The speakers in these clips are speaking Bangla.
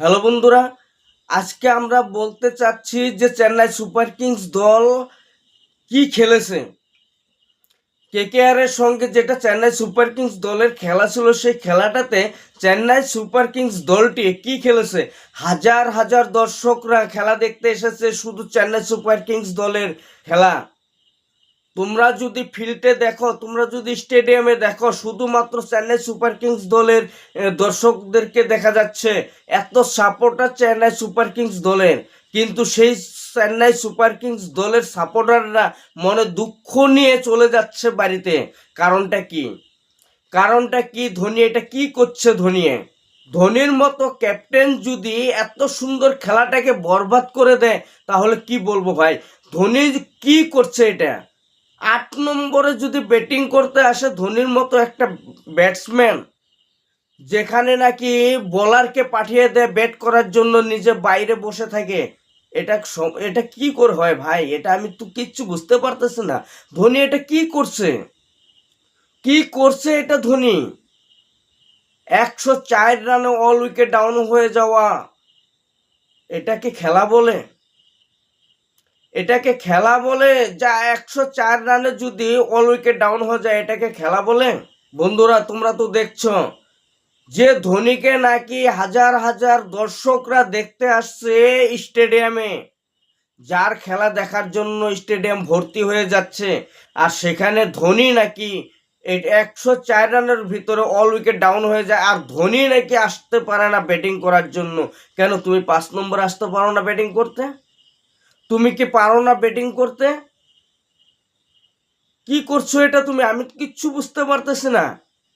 হ্যালো বন্ধুরা, আজকে আমরা বলতে চাচ্ছি যে চেন্নাই সুপার কিংস দল কি খেলেছে। কেকেআর এর সঙ্গে যেটা চেন্নাই সুপার কিংস দলের খেলা ছিল, সেই খেলাটাতে চেন্নাই সুপার কিংস দলটি কি খেলেছে? হাজার হাজার দর্শকরা খেলা দেখতে এসেছে, শুধু চেন্নাই সুপার কিংস দলের খেলা। তোমরা যদি ফিল্ডে দেখো, তোমরা যদি স্টেডিয়ামে দেখো, শুধুমাত্র চেন্নাই সুপার কিংস দলের দর্শকদেরকে দেখা যাচ্ছে, এত সাপোর্টার চেন্নাই সুপার কিংস দলের। কিন্তু সেই চেন্নাই সুপার কিংস দলের সাপোর্টাররা মনে দুঃখ নিয়ে চলে যাচ্ছে বাড়িতে। কারণটা কি? কারণটা কি ধোনি? এটা কি করছে ধোনি? ধোনির মতো ক্যাপ্টেন যদি এত সুন্দর খেলাটাকে বরবাদ করে দেয়, তাহলে কি বলব ভাই? ধোনি কি করছে এটা? আট নম্বরে যদি ব্যাটিং করতে আসে ধোনির মতো একটা ব্যাটসম্যান যেখানে নাকি বোলারকে পাঠিয়ে দেয় ব্যাট করার জন্য নিজে বাইরে বসে থাকে, এটা এটা কি করে হয় ভাই? এটা আমি তো কিচ্ছু বুঝতে পারতেছি না। ধোনি এটা কি করছে? কি করছে এটা ধোনি? একশো চার রানে অল উইকেট ডাউন হয়ে যাওয়া এটাকে খেলা বলে? এটাকে খেলা বলে যা একশো চার রানে যদি অল উইকেট ডাউন হয়ে যায়, এটাকে খেলা বলে? বন্ধুরা, তোমরা তো দেখছ, যে ধোনিকে নাকি হাজার হাজার দর্শকরা দেখতে আসছে স্টেডিয়ামে, যার খেলা দেখার জন্য স্টেডিয়াম ভর্তি হয়ে যাচ্ছে। আর সেখানে ধোনি নাকি একশো চার রানের ভিতরে অল উইকেট ডাউন হয়ে যায়, আর ধোনি নাকি আসতে পারে না ব্যাটিং করার জন্য। কেন, তুমি পাঁচ নম্বর আসতে পারো না ব্যাটিং করতে? তুমি কি পারো না ব্যাটিং করতে? কি করছ এটা তুমি? আমি কিচ্ছু বুঝতে পারতেছি না।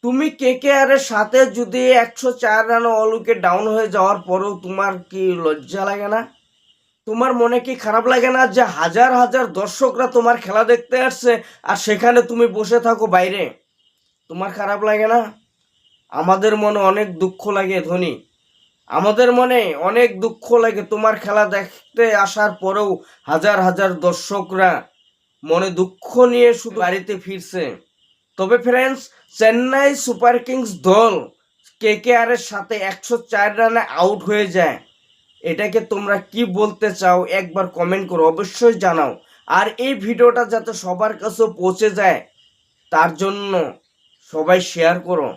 তুমি কে কে আর এর সাথে যদি একশো চার রানে অল উইকেট ডাউন হয়ে যাওয়ার পরেও তোমার কি লজ্জা লাগে না? তোমার মনে কি খারাপ লাগে না যে হাজার হাজার দর্শকরা তোমার খেলা দেখতে আসছে আর সেখানে তুমি বসে থাকো বাইরে? তোমার খারাপ লাগে না? আমাদের মনে অনেক দুঃখ লাগে ধনী। আমাদের মনে অনেক দুঃখ লাগে তোমার খেলা দেখতে আসার পরেও হাজার হাজার দর্শকরা মনে দুঃখ নিয়ে শুধু বাড়িতে ফিরছে। তবে ফ্রেন্ডস চেন্নাই সুপার কিংস দল কে কে এর সাথে একশো চার রানে আউট হয়ে যায়। এটাকে তোমরা কি বলতে চাও একবার কমেন্ট করো, অবশ্যই জানাও। আর এই ভিডিওটা যাতে সবার কাছে পৌঁছে যায়, তার জন্য সবাই শেয়ার করো।